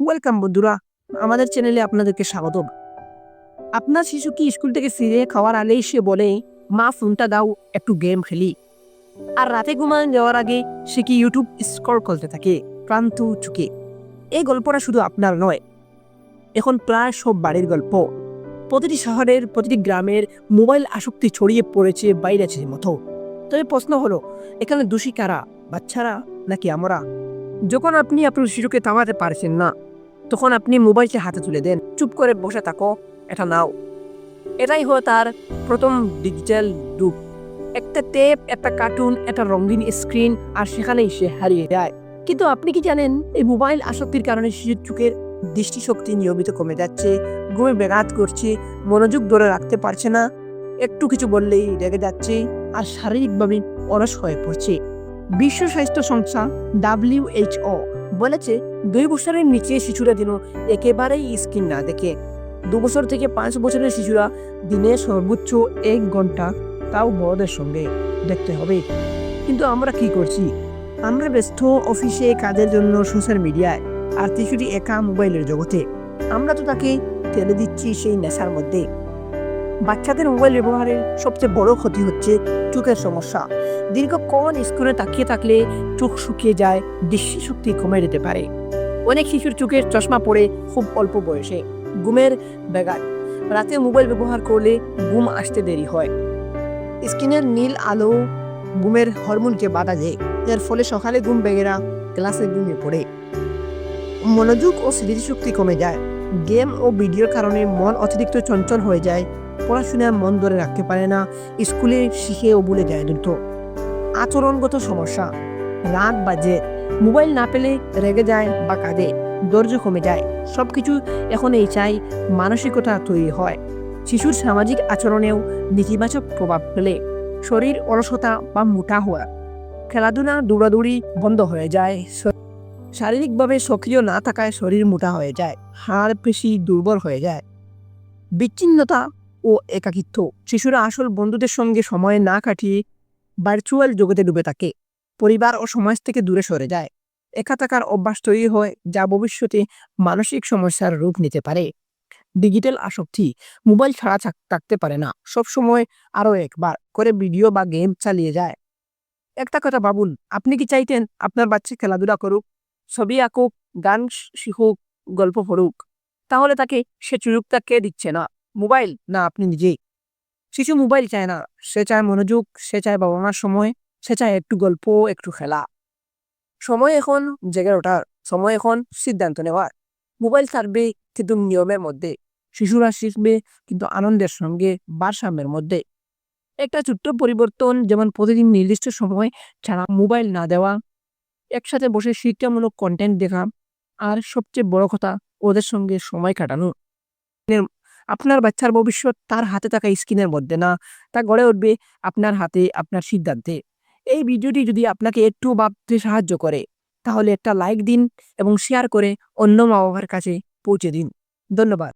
Welcome বন্ধুরা। আমাদের চ্যানেলে আপনাদেরকে স্বাগত আপনার শিশু কি স্কুল থেকে ফিরে খাওয়ার আগেই সে বলে, মা ফোনটা দাও, একটু গেম খেলি। আর রাতে ঘুমান যাওয়ার আগে সে কি ইউটিউব স্কোর করতে থাকে, ক্লান্ত চুকে এই গল্পটা শুধু আপনার নয়, এখন প্রায় সব বাড়ির গল্প। প্রতিটি শহরের, প্রতিটি গ্রামের মোবাইল আসক্তি ছড়িয়ে পড়েছে বাইরেছে মতো। তবে প্রশ্ন হলো, এখানে দোষী কারা, বাচ্চারা নাকি আমরা? যখন আপনি আপনার শিশুকে থামাতে পারছেন না, তখন আপনি মোবাইলকে হাতে তুলে দেন। চুপ করে বসে থাকো, এটা নাও। এটাই হলো তার প্রথম ডিজিটাল ডুব একটা টেপ একটা কার্টুন একটা রঙিন স্ক্রিন আর সেখানেই সে হারিয়ে যায়। কিন্তু আপনি কি জানেন, এই মোবাইল আসক্তির কারণে শিশুর চোখের দৃষ্টিশক্তি নিয়মিত কমে যাচ্ছে, ঘুমে ব্যাঘাত করছে মনোযোগ ধরে রাখতে পারছে না। একটু কিছু বললেই রেগে যাচ্ছে, আর শারীরিকভাবে অলস হয়ে পড়ছে। বিশ্ব স্বাস্থ্য সংস্থা ডাব্লিউএইচও বলেছে, দুই বছরের নিচে শিশুরা যেন একেবারেই স্ক্রিন না দেখে। দু বছর থেকে পাঁচ বছরের শিশুরা দিনে সর্বোচ্চ এক ঘণ্টা তাও বড়দের সঙ্গে দেখতে হবে। কিন্তু আমরা কি করছি? আমরা ব্যস্ত অফিসে কাজের জন্য সোশ্যাল মিডিয়ায় আর শিশুটি একা মোবাইলের জগতে। আমরা তো তাকে ঠেলে দিচ্ছি সেই নেশার মধ্যে। বাচ্চাদের মোবাইল ব্যবহারের সবচেয়ে বড় ক্ষতি হচ্ছে চোখের সমস্যা। দীর্ঘক্ষণ স্ক্রিনে তাকিয়ে থাকলে চোখ শুকিয়ে যায় দৃষ্টিশক্তি কমে যেতে পারে। অনেক শিশুর চোখের চশমা পড়ে খুব অল্প বয়সে, ঘুমের ব্যাঘাত। রাতে মোবাইল ব্যবহার করলে ঘুম আসতে দেরি হয়। স্কিনের নীল আলো ঘুমের হরমোনকে বাধা দেয় এর ফলে সকালে ঘুম বেগেরা ক্লাসে ঘুমিয়ে পড়ে। মনোযোগ ও স্মৃতিশক্তি কমে যায়। গেম ও ভিডিওর কারণে মন অতিরিক্ত চঞ্চল হয়ে যায় পড়াশোনায় মন ধরে রাখতে পারে না, স্কুলে শিখে ও ভুলে যায় দ্রুত আচরণগত সমস্যা রাগ বা জেদ মোবাইল না পেলে রেগে যায় বা কাঁদে, ধৈর্য কমে যায় সব কিছু এখন এই চাই মানসিকতা তৈরি হয়। শিশুর সামাজিক আচরণেও নেতিবাচক প্রভাব ফেলে, শরীর অলসতা বা মোটা হওয়া, খেলাধুলা, দৌড়াদৌড়ি বন্ধ হয়ে যায় শারীরিকভাবে সক্রিয় না থাকায় শরীর মোটা হয়ে যায়, হাড় পেশি দুর্বল হয়ে যায়। বিচ্ছিন্নতা ও একাকিত্ব। শিশুরা আসল বন্ধুদের সঙ্গে সময় না কাটিয়ে ভার্চুয়াল জগতে ডুবে থাকে। পরিবার ও সমাজ থেকে দূরে সরে যায়। একা থাকার অভ্যাস তৈরি হয় যা ভবিষ্যতে মানসিক সমস্যার রূপ নিতে পারে। ডিজিটাল আসক্তি মোবাইল ছাড়া থাক- থাকতে পারে না। সব সময় আরও একবার করে ভিডিও বা গেম চালিয়ে যায়। একটা কথা ভাবুন, আপনি কি চাইতেন আপনার বাচ্চা খেলাধুলা করুক, ছবি আঁকুক, গান শিখুক, গল্প পড়ুক? তাহলে তাকে সে সুযোগটা কে দিচ্ছে না? মোবাইল? না, আপনি নিজেই। শিশু মোবাইল চায় না। সে চায় মনোযোগ, সে চায় বাবা মার সময়, সে চায় একটু গল্প, একটু খেলা। সময় এখন জেগে ওঠার সময় এখন সিদ্ধান্ত নেওয়ার। মোবাইল ছাড়বে কিন্তু নিয়মের মধ্যে। শিশুরা শিখবে কিন্তু আনন্দের সঙ্গে ভারসাম্যের মধ্যে। একটা ছোট্ট পরিবর্তন, যেমন প্রতিদিন নির্দিষ্ট সময় ছাড়া মোবাইল না দেওয়া, একসাথে বসে শিক্ষামূলক কন্টেন্ট দেখা, আর সবচেয়ে বড় কথা, ওদের সঙ্গে সময় কাটানো। আপনার বাচ্চার ভবিষ্যৎ তার হাতে থাকা স্কিনের মধ্যে না, তা গড়ে উঠবে আপনার হাতে, আপনার সিদ্ধান্তে। এই ভিডিওটি যদি আপনাকে একটু ভাবতে সাহায্য করে, তাহলে একটা লাইক দিন এবং শেয়ার করে অন্য মা বাবার কাছে পৌঁছে দিন। ধন্যবাদ।